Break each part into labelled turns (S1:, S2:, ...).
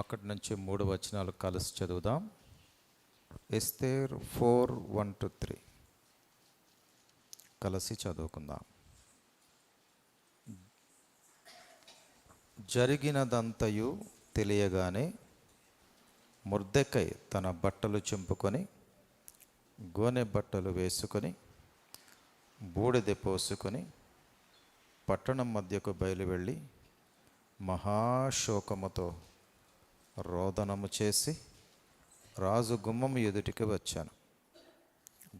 S1: ఒకటి నుంచి మూడు వచనాలు కలిసి చదువుదాం Esther four one two three కలిసి చదువుకుందాం జరిగినదంతయు తెలియగానే ముర్దెకై తన బట్టలు చింపుకొని గోనె బట్టలు వేసుకొని బూడిద పోసుకొని పట్టణం మధ్యకు బయలు వెళ్ళి మహాశోకముతో రోదనము చేసి రాజు గుమ్మము ఎదుటికి వచ్చాను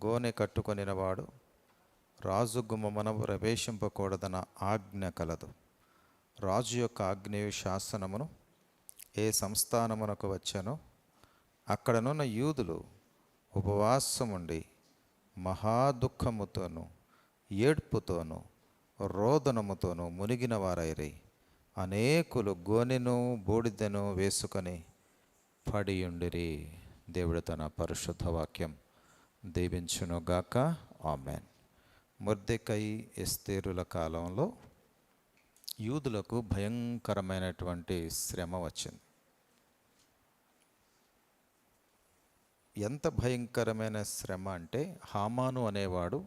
S1: గోనె కట్టుకొనినవాడు రాజు గుమ్మమున ప్రవేశింపకూడదన్న ఆజ్ఞ కలదు రాజు యొక్క ఆగ్నేయ శాసనమును ఏ సంస్థానమునకు వచ్చానో అక్కడనున్న యూదులు ఉపవాసముండి మహాదుఖముతోనూ ఏడ్పుతోనూ రోదనముతోనూ మునిగిన వారైరై అనేకులు గోనెను బూడిదను వేసుకొని పడియుండిరి దేవుడు తన పరిశుద్ధ వాక్యం దీవించునుగాక ఆమెన్ ముర్దెకై ఎస్తేరుల కాలంలో యూదులకు భయంకరమైనటువంటి శ్రమ వచ్చింది ఎంత భయంకరమైన శ్రమ అంటే హామాను అనేవాడు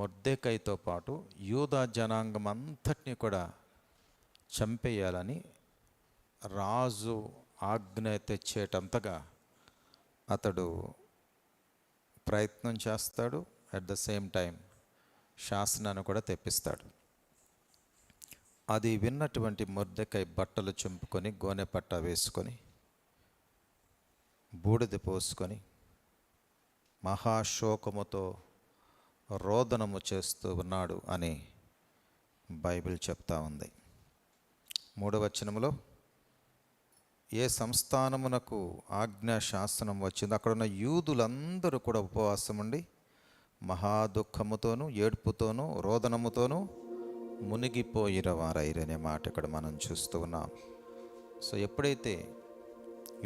S1: మొర్దెకైతో పాటు యూదా జనాంగం అంతటినీ కూడా చంపేయాలని రాజు ఆజ్ఞ తెచ్చేటంతగా అతడు ప్రయత్నం చేస్తాడు అట్ ద సేమ్ టైం శాసనాన్ని కూడా తెప్పిస్తాడు అది విన్నటువంటి ముర్దకై బట్టలు చింపుకొని గోనె పట్ట వేసుకొని బూడిద పోసుకొని మహాశోకముతో రోదనము చేస్తూ ఉన్నాడు అని బైబిల్ చెప్తా ఉంది మూడవచనంలో ఏ సంస్థానమునకు శాసనం వచ్చిందో అక్కడున్న యూదులందరూ కూడా ఉపవాసం ఉండి మహా దుఃఖముతోనూ ఏడ్పుతోనూ రోదనముతోనూ మునిగిపోయిరవారైరనే మాట ఇక్కడ మనం చూస్తూ ఉన్నాం సో ఎప్పుడైతే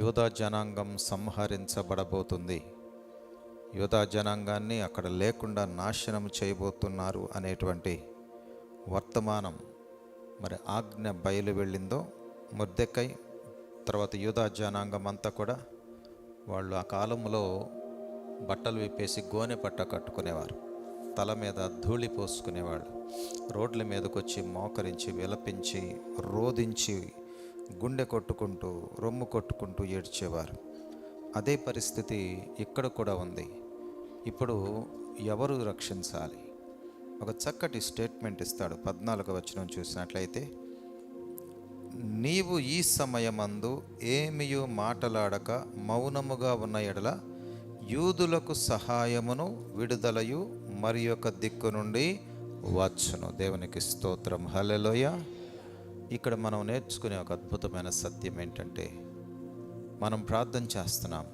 S1: యూదా జనాంగం సంహరించబడబోతుంది యూదా జనాంగాన్ని అక్కడ లేకుండా నాశనం చేయబోతున్నారు అనేటువంటి వర్తమానం మరి ఆజ్ఞ బయలు వెళ్ళిందో ముద్దెక్కై తర్వాత యూధా జనాంగం అంతా కూడా వాళ్ళు ఆ కాలంలో బట్టలు విప్పేసి గోనె పట్ట కట్టుకునేవారు తల మీద ధూళి పోసుకునేవాళ్ళు రోడ్ల మీదకొచ్చి మోకరించి విలపించి రోధించి గుండె కొట్టుకుంటూ రొమ్ము కొట్టుకుంటూ ఏడ్చేవారు అదే పరిస్థితి ఇక్కడ కూడా ఉంది ఇప్పుడు ఎవరు రక్షించాలి ఒక చక్కటి స్టేట్మెంట్ ఇస్తాడు పద్నాలుగు వచనం చూసినట్లయితే నీవు ఈ సమయమందు ఏమియు మాటలాడక మౌనముగా ఉన్న ఎడల యూదులకు సహాయమును విడుదలయు మరి యొక్క దిక్కు నుండి వచ్చును దేవునికి స్తోత్రం హలెలోయ ఇక్కడ మనం నేర్చుకునే ఒక అద్భుతమైన సత్యం ఏంటంటే మనం ప్రార్థన చేస్తున్నాం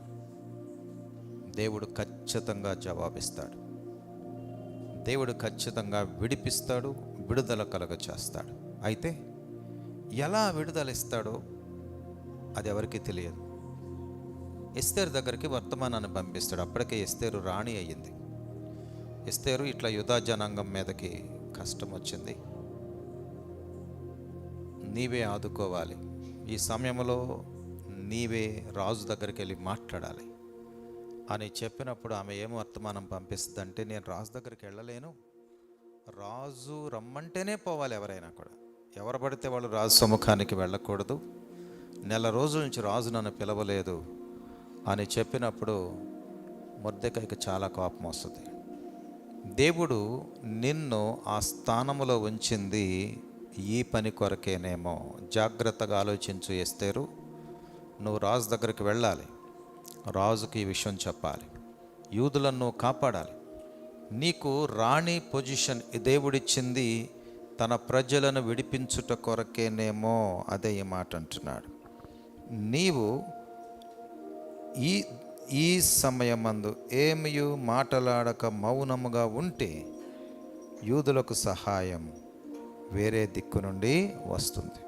S1: దేవుడు ఖచ్చితంగా జవాబిస్తాడు దేవుడు ఖచ్చితంగా విడిపిస్తాడు విడుదల కలగ చేస్తాడు అయితే ఎలా విడుదల ఇస్తాడో అది ఎవరికీ తెలియదు ఎస్తేరు దగ్గరికి వర్తమానాన్ని పంపిస్తాడు అప్పటికే ఎస్తేరు రాణి అయ్యింది ఎస్తేరు ఇట్లా యుధా జనాంగం మీదకి కష్టం వచ్చింది నీవే ఆదుకోవాలి ఈ సమయంలో నీవే రాజు దగ్గరికి వెళ్ళి మాట్లాడాలి అని చెప్పినప్పుడు ఆమె ఏమో వర్తమానం పంపిస్తుందంటే నేను రాజు దగ్గరికి వెళ్ళలేను రాజు రమ్మంటేనే పోవాలి ఎవరైనా కూడా ఎవరు పడితే వాళ్ళు రాజు సముఖానికి వెళ్ళకూడదు నెల రోజుల నుంచి రాజు నన్ను పిలవలేదు అని చెప్పినప్పుడు ముద్దకాయకి చాలా కోపం వస్తుంది దేవుడు నిన్ను ఆ స్థానంలో ఉంచింది ఈ పని కొరకేనేమో జాగ్రత్తగా ఆలోచించు ఎస్తేరు నువ్వు రాజు దగ్గరికి వెళ్ళాలి రాజుకి ఈ విషయం చెప్పాలి యూదులను కాపాడాలి నీకు రాణి పొజిషన్ దేవుడిచ్చింది తన ప్రజలను విడిపించుట కొరకేనేమో అదే ఈ మాట అంటున్నాడు నీవు ఈ ఈ సమయమందు ఏమియు మాటలాడక మౌనముగా ఉంటే యూదులకు సహాయం వేరే దిక్కు నుండి వస్తుంది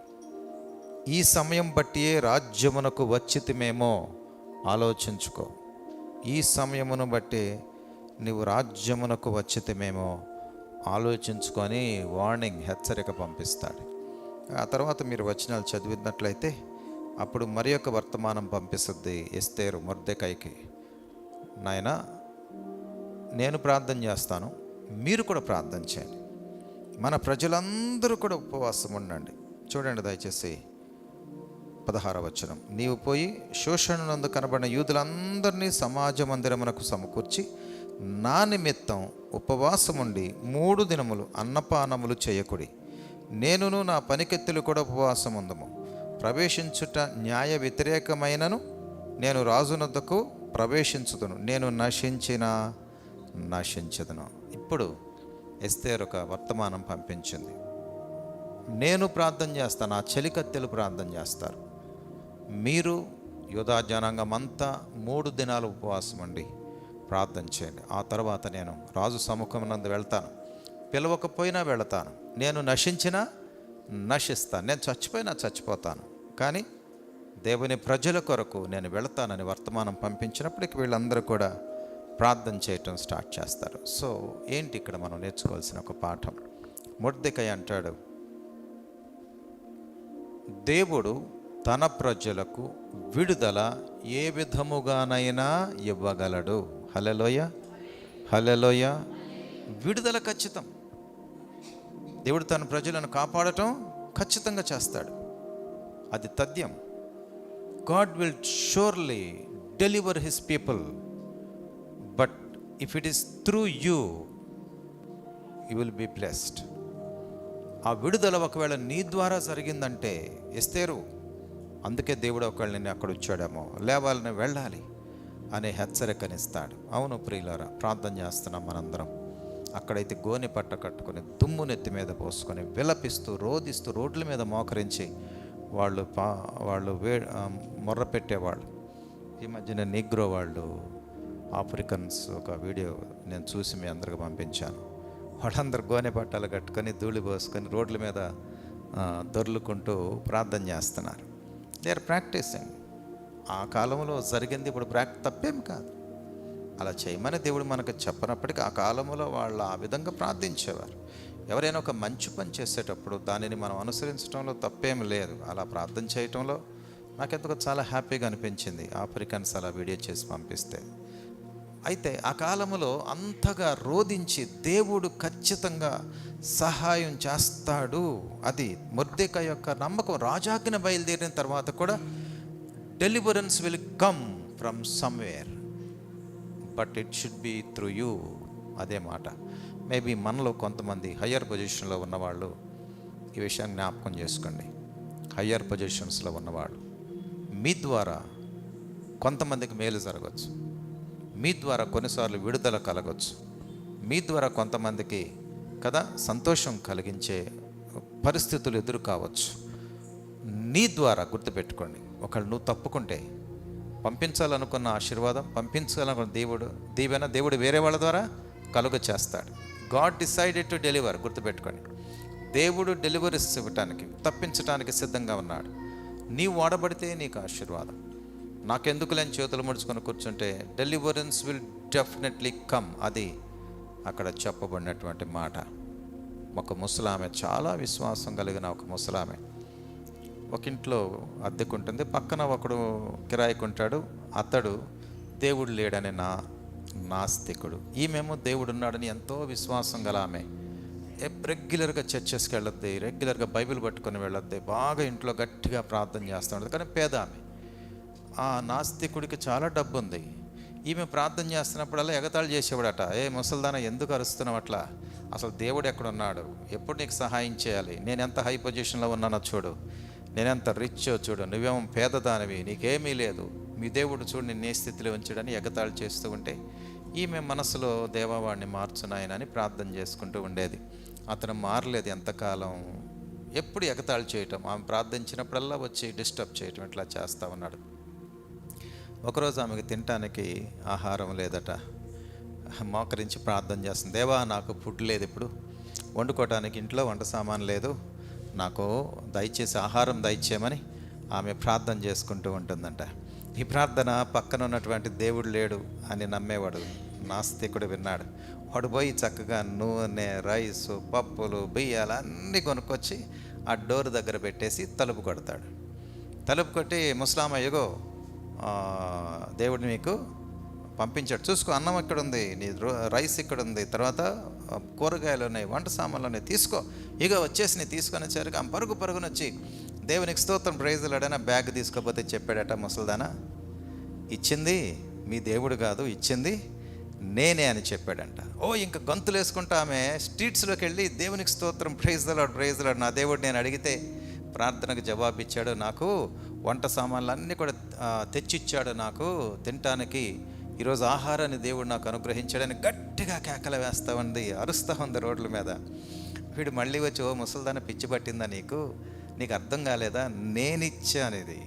S1: ఈ సమయం బట్టియే రాజ్యమునకు వచ్చితిమేమో ఆలోచించుకో ఈ సమయమును బట్టి నీవు రాజ్యమునకు వచ్చితేమేమో ఆలోచించుకొని వార్నింగ్ హెచ్చరిక పంపిస్తాడు ఆ తర్వాత మీరు వచనాలు చదివినట్లయితే అప్పుడు మరి యొక్క వర్తమానం పంపిస్తుంది ఎస్తేరు మొర్దెకైకి నాయన నేను ప్రార్థన చేస్తాను మీరు కూడా ప్రార్థన చేయండి మన ప్రజలందరూ కూడా ఉపవాసం ఉండండి చూడండి దయచేసి పదహార వచనం నీవు పోయి శోషణనందు కనబడిన యూదులందరినీ సమాజ మందిరమునకు సమకూర్చి నా నిమిత్తం ఉపవాసముండి మూడు దినములు అన్నపానములు చేయకుడి నేనును నా పనికెత్తులు కూడా ఉపవాసం ఉందము ప్రవేశించుట న్యాయ వ్యతిరేకమైనను నేను రాజునద్దకు ప్రవేశించుదును నేను నశించిన నశించదును ఇప్పుడు ఎస్తేర్ ఒక వర్తమానం పంపించింది నేను ప్రార్థన చేస్తాను నా చెలికత్తెలు ప్రార్థన చేస్తారు మీరు యోధా జనాంగం అంతా మూడు దినాలు ఉపవాసం అండి ప్రార్థన చేయండి ఆ తర్వాత నేను రాజు సముఖం నందు వెళ్తాను పిలవకపోయినా వెళతాను నేను నశించినా నశిస్తాను నేను చచ్చిపోయినా చచ్చిపోతాను కానీ దేవుని ప్రజల కొరకు నేను వెళతానని వర్తమానం పంపించినప్పటికి వీళ్ళందరూ కూడా ప్రార్థన చేయటం స్టార్ట్ చేస్తారు సో ఏంటి ఇక్కడ మనం నేర్చుకోవాల్సిన ఒక పాఠం ముర్దికయ్య అంటాడు దేవుడు తన ప్రజలకు విడుదల ఏ విధముగానైనా ఇవ్వగలడు హలలోయ హలలోయ విడుదల ఖచ్చితం దేవుడు తన ప్రజలను కాపాడటం ఖచ్చితంగా చేస్తాడు అది తథ్యం God will surely deliver his people but if it is through you you will be blessed ఆ విడుదల ఒకవేళ నీ ద్వారా జరిగిందంటే ఎస్తేరు అందుకే దేవుడు ఒకళ్ళు అక్కడ వచ్చాడేమో లేవాలని వెళ్ళాలి అనే హెచ్చరికనిస్తాడు అవును ప్రియులరా ప్రార్థన చేస్తున్నాం మనందరం అక్కడైతే గోని పట్ట కట్టుకొని దుమ్ము నెత్తి మీద పోసుకొని విలపిస్తూ రోధిస్తూ రోడ్ల మీద మోకరించి వాళ్ళు పా వాళ్ళు వే మొర్ర పెట్టేవాళ్ళు ఈ మధ్యన నీగ్రో వాళ్ళు ఆఫ్రికన్స్ ఒక వీడియో నేను చూసి మీ అందరికి పంపించాను వాళ్ళందరూ గోనె పట్టాలు కట్టుకొని ధూళి పోసుకొని రోడ్ల మీద దొర్లుకుంటూ ప్రార్థన చేస్తున్నారు దే ఆర్ ప్రాక్టీసింగ్ ఆ కాలంలో జరిగింది ఇప్పుడు ప్రాక్ తప్పేం కాదు అలా చేయమని దేవుడు మనకు చెప్పనప్పటికీ ఆ కాలంలో వాళ్ళు ఆ విధంగా ప్రార్థించేవారు ఎవరైనా ఒక మంచి పని చేసేటప్పుడు దానిని మనం అనుసరించడంలో తప్పేం లేదు అలా ప్రార్థన చేయటంలో నాకెందుకు చాలా హ్యాపీగా అనిపించింది ఆఫ్రికన్స్ అలా వీడియో చేసి పంపిస్తే అయితే ఆ కాలంలో అంతగా రోధించి దేవుడు ఖచ్చితంగా సహాయం చేస్తాడు అది మొర్దెక యొక్క నమ్మకం రాజాజ్ఞ బయలుదేరిన తర్వాత కూడా deliverance will come from somewhere but it should be through you అదే మాట మేబీ మనలో కొంతమంది హయ్యర్ పొజిషన్లో ఉన్నవాళ్ళు ఈ విషయాన్ని జ్ఞాపకం చేసుకోండి హయ్యర్ పొజిషన్స్లో ఉన్నవాళ్ళు మీ ద్వారా కొంతమందికి మేలు జరగచ్చు మీ ద్వారా కొన్నిసార్లు విడుదల కలగచ్చు మీ ద్వారా కొంతమందికి కదా సంతోషం కలిగించే పరిస్థితులు ఎదురు కావచ్చు నీ ద్వారా గుర్తుపెట్టుకోండి ఒకళ్ళు నువ్వు తప్పుకుంటే పంపించాలనుకున్న ఆశీర్వాదం పంపించాలనుకున్న దేవుడు దీవెన దేవుడు వేరే వాళ్ళ ద్వారా కలుగ చేస్తాడు గాడ్ డిసైడెడ్ టు డెలివర్ గుర్తుపెట్టుకోండి దేవుడు డెలివరీస్ ఇవ్వటానికి తప్పించడానికి సిద్ధంగా ఉన్నాడు నీవు వాడబడితే నీకు ఆశీర్వాదం నాకెందుకు లేని చేతులు ముడుచుకొని కూర్చుంటే డెలివరెన్స్ విల్ డెఫినెట్లీ కమ్ అది అక్కడ చెప్పబడినటువంటి మాట ఒక ముసలామె చాలా విశ్వాసం కలిగిన ఒక ముసలామె ఒక ఇంట్లో అద్దెకుంటుంది పక్కన ఒకడు కిరాయికుంటాడు అతడు దేవుడు లేడని నా నాస్తికుడు ఈమెమో దేవుడు ఉన్నాడని ఎంతో విశ్వాసం గల ఆమె రెగ్యులర్గా చర్చెస్కి వెళ్ళొద్ది రెగ్యులర్గా బైబిల్ పట్టుకొని వెళ్ళొద్ది బాగా ఇంట్లో గట్టిగా ప్రార్థన చేస్తూ ఉంటుంది కానీ పేద ఆమె ఆ నాస్తికుడికి చాలా డబ్బు ఉంది ఈమె ప్రార్థన చేస్తున్నప్పుడల్లా ఎగతాళి చేసేవాడట ఏ ముసల్దాన ఎందుకు అరుస్తున్నావు అట్లా అసలు దేవుడు ఎక్కడున్నాడు ఎప్పుడు నీకు సహాయం చేయాలి నేను ఎంత హై పొజిషన్లో ఉన్నానో చూడు నేనెంత రిచ్ చూడు నువ్వేమో పేదదానివి నీకేమీ లేదు మీ దేవుడు చూడు ఏ స్థితిలో ఉంచడని ఎగతాళి చేస్తూ ఉంటే ఈమె మనసులో దేవవాడిని మార్చున్నాయనని ప్రార్థన చేసుకుంటూ ఉండేది అతను మారలేదు ఎంతకాలం ఎప్పుడు ఎగతాళి చేయటం ఆమె ప్రార్థించినప్పుడల్లా వచ్చి డిస్టర్బ్ చేయటం ఇట్లా చేస్తూ ఉన్నాడు ఒకరోజు ఆమెకు తినటానికి ఆహారం లేదట మోకరించి ప్రార్థన చేస్తుంది దేవా నాకు ఫుడ్ లేదు ఇప్పుడు వండుకోవటానికి ఇంట్లో వంట సామాన్ లేదు నాకు దయచేసి ఆహారం దయచేయమని ఆమె ప్రార్థన చేసుకుంటూ ఉంటుందంట ఈ ప్రార్థన పక్కన ఉన్నటువంటి దేవుడు లేడు అని నమ్మేవాడు నాస్తికుడు విన్నాడు వాడు పోయి చక్కగా నూనె రైసు పప్పులు బియ్యాలు అన్నీ కొనుక్కొచ్చి ఆ డోర్ దగ్గర పెట్టేసి తలుపు కొడతాడు తలుపు కొట్టి ముస్లామయ్యగో దేవుడు నీకు పంపించాడు చూసుకో అన్నం ఇక్కడ ఉంది నీ రైస్ ఇక్కడ ఉంది తర్వాత కూరగాయలు ఉన్నాయి వంట సామాన్లు ఉన్నాయి తీసుకో ఇక వచ్చేసి నీ తీసుకొని వచ్చారు ఆమె పరుగు పరుగునొచ్చి దేవునికి స్తోత్రం అడైనా బ్యాగ్ తీసుకోపోతే చెప్పాడట ముసల్దానా ఇచ్చింది మీ దేవుడు కాదు ఇచ్చింది నేనే అని చెప్పాడంట ఓ ఇంకా గొంతులు వేసుకుంటా ఆమె స్ట్రీట్స్లోకి వెళ్ళి దేవునికి స్తోత్రం ప్రైజ్లాడు ప్రైజ్లాడు నా దేవుడు నేను అడిగితే ప్రార్థనకు జవాబిచ్చాడు నాకు వంట సామాన్లు అన్నీ కూడా తెచ్చిచ్చాడు నాకు తినటానికి ఈరోజు ఆహారాన్ని దేవుడు నాకు అనుగ్రహించాడని గట్టిగా కేకల వేస్తూ ఉంది అరుస్తూ ఉంది రోడ్ల మీద వీడు మళ్ళీ వచ్చి ఓ ముసల్దాన పిచ్చి పట్టిందా నీకు నీకు అర్థం కాలేదా నేనిచ్చాను అనేది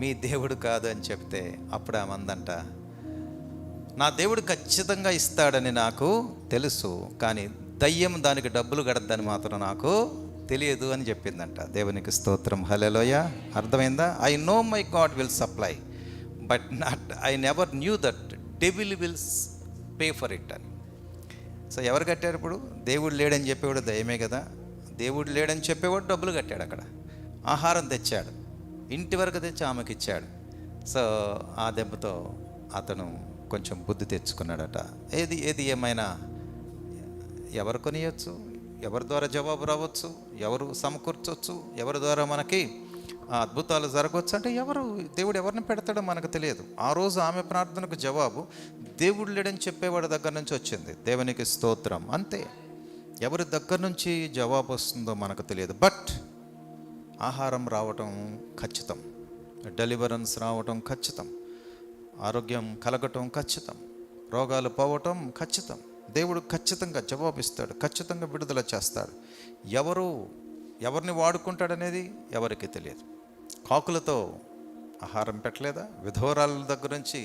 S1: మీ దేవుడు కాదు అని చెప్తే అప్పుడు ఆ మందంట నా దేవుడు ఖచ్చితంగా ఇస్తాడని నాకు తెలుసు కానీ దయ్యం దానికి డబ్బులు కడద్దని మాత్రం నాకు తెలియదు అని చెప్పిందంట దేవునికి స్తోత్రం హలలోయ అర్థమైందా I know my God will supply but not I never knew that devil will pay for it అని సో ఎవరు కట్టారు ఇప్పుడు దేవుడు లేడని చెప్పేవాడు దయమే కదా దేవుడు లేడని చెప్పేవాడు డబ్బులు కట్టాడు అక్కడ ఆహారం తెచ్చాడు ఇంటి వరకు తెచ్చి ఆమెకి ఇచ్చాడు సో ఆ దెబ్బతో అతను కొంచెం బుద్ధి తెచ్చుకున్నాడట ఏది ఏది ఏమైనా ఎవరు కొనియచ్చు ఎవరి ద్వారా జవాబు రావచ్చు ఎవరు సమకూర్చవచ్చు ఎవరి ద్వారా మనకి అద్భుతాలు జరగవచ్చు అంటే ఎవరు దేవుడు ఎవరిని పెడతాడో మనకు తెలియదు ఆ రోజు ఆమె ప్రార్థనకు జవాబు దేవుడు లేడని చెప్పేవాడి దగ్గర నుంచి వచ్చింది దేవునికి స్తోత్రం అంతే ఎవరి దగ్గర నుంచి జవాబు వస్తుందో మనకు తెలియదు బట్ ఆహారం రావటం ఖచ్చితం డెలివరెన్స్ రావటం ఖచ్చితం ఆరోగ్యం కలగటం ఖచ్చితం రోగాలు పోవటం ఖచ్చితం దేవుడు ఖచ్చితంగా జవాబిస్తాడు ఖచ్చితంగా విడుదల చేస్తాడు ఎవరు ఎవరిని వాడుకుంటాడనేది ఎవరికి తెలియదు కాకులతో ఆహారం పెట్టలేదా విధవరాల దగ్గర నుంచి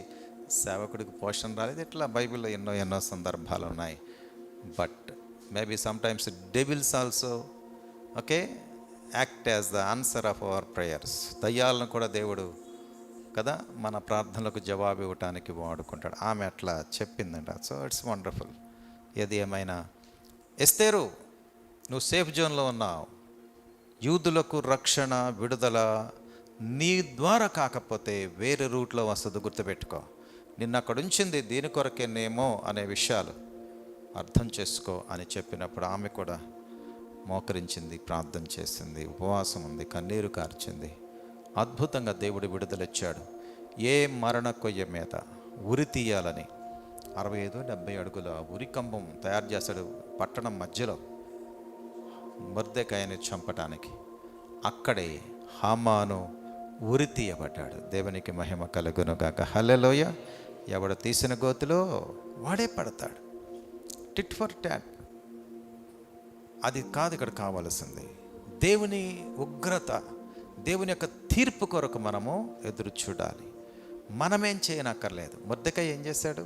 S1: సేవకుడికి పోషణ రాలేదు ఇట్లా బైబిల్లో ఎన్నో ఎన్నో సందర్భాలు ఉన్నాయి but maybe sometimes devils also okay act as the answer of our prayers దయ్యాలను కూడా దేవుడు కదా మన ప్రార్థనలకు జవాబు ఇవ్వటానికి వాడుకుంటాడు ఆమె అట్లా చెప్పిందంట సో ఇట్స్ వండర్ఫుల్ ఏది ఏమైనా ఎస్తేరు నువ్వు సేఫ్ జోన్లో ఉన్నావు యూదులకు రక్షణ విడుదల నీ ద్వారా కాకపోతే వేరే రూట్లో వస్తుంది గుర్తుపెట్టుకో నిన్న అక్కడ ఉంచింది దీని కొరకేనేమో అనే విషయాలు అర్థం చేసుకో అని చెప్పినప్పుడు ఆమె కూడా మోకరించింది ప్రార్థన చేసింది ఉపవాసం ఉంది కన్నీరు కార్చింది అద్భుతంగా దేవుడు విడుదలిచ్చాడు ఏ మరణ కొయ్య మీద ఉరి తీయాలని అరవై ఐదు డెబ్బై అడుగుల ఉరికంబం తయారు చేశాడు పట్టణం మధ్యలో మర్దకాయని చంపటానికి అక్కడే హామాను ఉరి తీయబడ్డాడు దేవునికి మహిమ గాక హలెలోయ ఎవడు తీసిన గోతులో వాడే పడతాడు టిట్ ఫర్ ట్యాట్ అది కాదు ఇక్కడ కావాల్సింది దేవుని ఉగ్రత దేవుని యొక్క తీర్పు కొరకు మనము ఎదురు చూడాలి మనమేం చేయనక్కర్లేదు ముద్దకై ఏం చేశాడు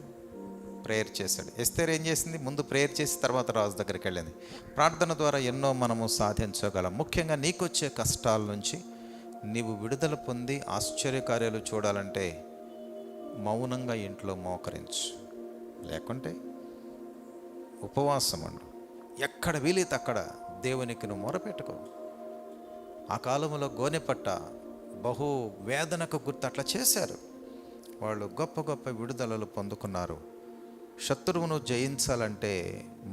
S1: ప్రేయర్ చేశాడు ఎస్తేర్ ఏం చేసింది ముందు ప్రేయర్ చేసి తర్వాత రాజు దగ్గరికి వెళ్ళింది ప్రార్థన ద్వారా ఎన్నో మనము సాధించగలం ముఖ్యంగా నీకొచ్చే కష్టాల నుంచి నీవు విడుదల పొంది ఆశ్చర్యకార్యాలు చూడాలంటే మౌనంగా ఇంట్లో మోకరించు లేకుంటే ఉపవాసం అండు ఎక్కడ వీలైతే అక్కడ దేవునికి నువ్వు మొరపెట్టుకో ఆ కాలంలో గోనెపట్ట బహు వేదనకు గుర్తు అట్లా చేశారు వాళ్ళు గొప్ప గొప్ప విడుదలలు పొందుకున్నారు శత్రువును జయించాలంటే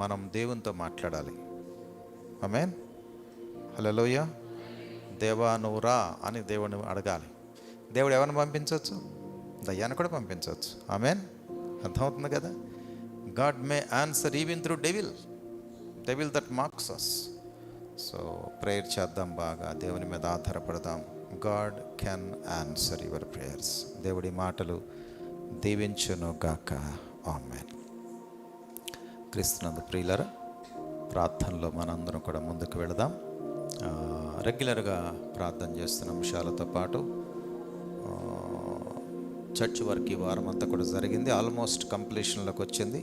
S1: మనం దేవునితో మాట్లాడాలి అమేన్ హలోయ దేవా నువ్వు రా అని దేవుడిని అడగాలి దేవుడు ఎవరిని పంపించవచ్చు దయ్యాన్ని కూడా పంపించవచ్చు ఆమెన్ అర్థమవుతుంది కదా God may answer even through devil devil that marks us so prayer చేద్దాం బాగా దేవుని మీద ఆధారపడదాం God can answer your prayers దేవుడి మాటలు దీవించును గాక ఆమెన్ క్రీస్తునందు ప్రియులర ప్రార్థనలో మనందరం కూడా ముందుకు వెళదాం రెగ్యులర్గా ప్రార్థన చేస్తున్న అంశాలతో పాటు చర్చ్ వర్క్ ఈ వారం అంతా కూడా జరిగింది ఆల్మోస్ట్ కంప్లీషన్లోకి వచ్చింది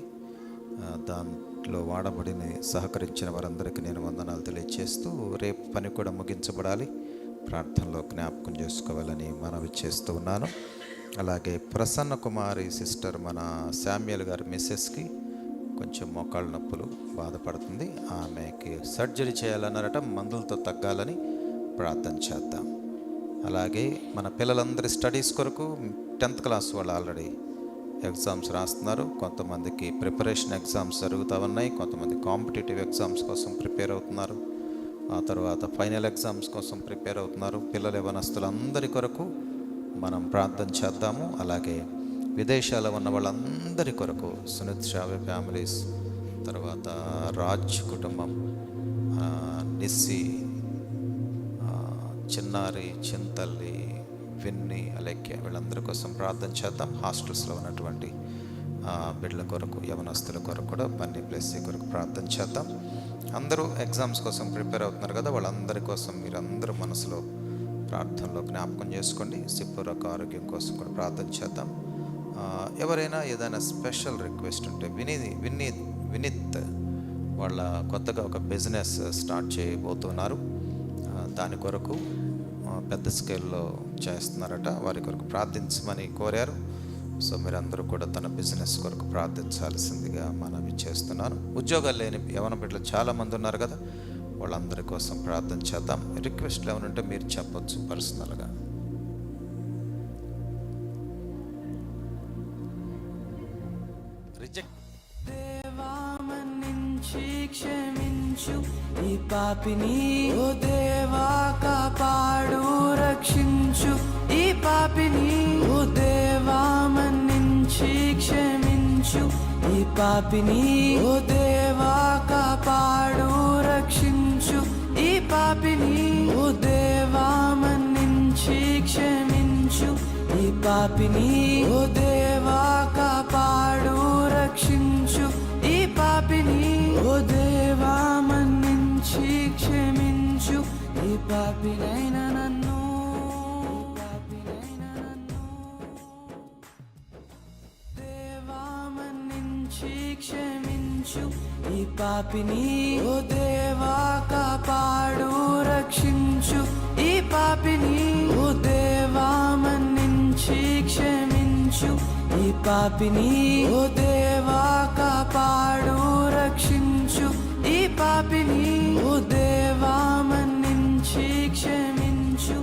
S1: దాంట్లో వాడబడిని సహకరించిన వారందరికీ నేను వందనాలు తెలియజేస్తూ రేపు పని కూడా ముగించబడాలి ప్రార్థనలో జ్ఞాపకం చేసుకోవాలని మనవి చేస్తూ ఉన్నాను అలాగే ప్రసన్న కుమారి సిస్టర్ మన శామ్యుల్ గారి మిస్సెస్కి కొంచెం మోకాళ్ళ నొప్పులు బాధపడుతుంది ఆమెకి సర్జరీ చేయాలన్నారట మందులతో తగ్గాలని ప్రార్థన చేద్దాం అలాగే మన పిల్లలందరి స్టడీస్ కొరకు టెన్త్ క్లాస్ వాళ్ళు ఆల్రెడీ ఎగ్జామ్స్ రాస్తున్నారు కొంతమందికి ప్రిపరేషన్ ఎగ్జామ్స్ జరుగుతూ ఉన్నాయి కొంతమంది కాంపిటేటివ్ ఎగ్జామ్స్ కోసం ప్రిపేర్ అవుతున్నారు ఆ తర్వాత ఫైనల్ ఎగ్జామ్స్ కోసం ప్రిపేర్ అవుతున్నారు పిల్లల యవనస్తులందరి కొరకు మనం ప్రార్థన చేద్దాము అలాగే విదేశాల్లో ఉన్న వాళ్ళందరి కొరకు సునీత్ షావే ఫ్యామిలీస్ తర్వాత రాజ్ కుటుంబం నిస్సి చిన్నారి చింతల్లి విన్ని అలెక్య వీళ్ళందరి కోసం ప్రార్థన చేద్దాం హాస్టల్స్లో ఉన్నటువంటి బిడ్డల కొరకు యవనస్తుల కొరకు కూడా బన్నీ ప్లేసీ కొరకు ప్రార్థన చేద్దాం అందరూ ఎగ్జామ్స్ కోసం ప్రిపేర్ అవుతున్నారు కదా వాళ్ళందరి కోసం మీరందరూ మనసులో ప్రార్థనలో జ్ఞాపకం చేసుకోండి సిప్పురకు ఆరోగ్యం కోసం కూడా ప్రార్థన చేద్దాం ఎవరైనా ఏదైనా స్పెషల్ రిక్వెస్ట్ ఉంటే విని విని వినిత్ వాళ్ళ కొత్తగా ఒక బిజినెస్ స్టార్ట్ చేయబోతున్నారు దాని కొరకు పెద్ద స్కేల్లో చేస్తున్నారట వారి కొరకు ప్రార్థించమని కోరారు సో మీరందరూ కూడా తన బిజినెస్ కొరకు ప్రార్థించాల్సిందిగా మనవి చేస్తున్నాను ఉద్యోగాలు లేని యవన బిడ్డలు చాలామంది ఉన్నారు కదా వాళ్ళందరి కోసం ప్రార్థన చేద్దాం రిక్వెస్ట్లు ఏమైనా ఉంటే మీరు చెప్పొచ్చు పర్సనల్గా క్షమించు ఈ పాపిని ఓ దేవా కాపాడు రక్షించు ఈ పాపిని ఓ దేవా మన్నించి క్షమించు ఈ పాపిని ఓ దేవా కాపాడు రక్షించు ఈ పాపిని ఓ దేవా మన్నించి క్షమించు ఈ పాపిని ఓ దేవా కాపాడు రక్షించు క్షమించు ఈ పాపినైనా నన్ను పాపినైనా నన్ను క్షమించు ఈ పాపిని ఓ దేవా కాపాడు రక్షించు ఈ పాపిని ఓ దేవా మన్నించి క్షమించు ఈ పాపిని ఓ దేవా కాపాడు రక్షించు ఈ పాపిని